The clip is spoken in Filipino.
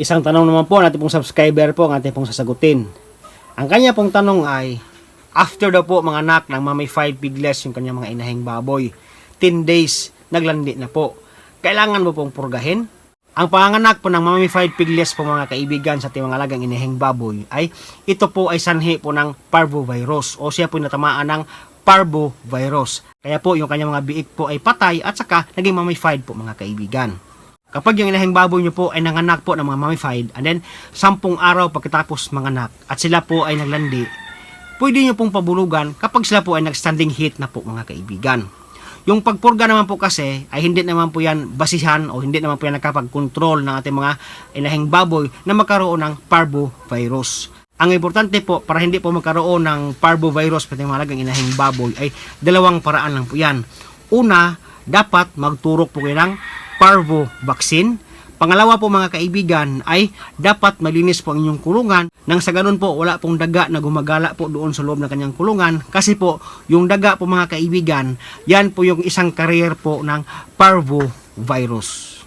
Isang tanong naman po natin pong subscriber po ang ating pong sasagutin. Ang kanya pong tanong ay, after daw po mga anak ng mamay 5 piglets yung kanyang mga inahing baboy, 10 days, naglandi na po. Kailangan mo pong purgahin? Ang panganganak po ng mamay 5 piglets po mga kaibigan sa ating mga alagang inahing baboy ay ito po ay sanhi po ng parvovirus o siya po natamaan ng parvovirus. Kaya po yung kanyang mga biik po ay patay at saka naging mummified po mga kaibigan. Kapag yung inahing baboy nyo po ay nanganak po ng mga mummified and then sampung araw pagkatapos manganak at sila po ay naglandi, pwede nyo pong pabulugan kapag sila po ay nag-standing heat na po mga kaibigan. Yung pagpurga naman po kasi ay hindi naman po yan basihan o hindi naman po yan nakapag-control ng ating mga inahing baboy na magkaroon ng parvovirus. Ang importante po para hindi po magkaroon ng parvovirus pati malagang inahing baboy ay dalawang paraan lang po yan. Una, dapat magturok po kayo ng parvo vaccine. Pangalawa po mga kaibigan ay dapat malinis po ang inyong kulungan nang sa ganun po wala pong daga na gumagala po doon sa loob ng kanyang kulungan kasi po yung daga po mga kaibigan yan po yung isang carrier po ng parvo virus.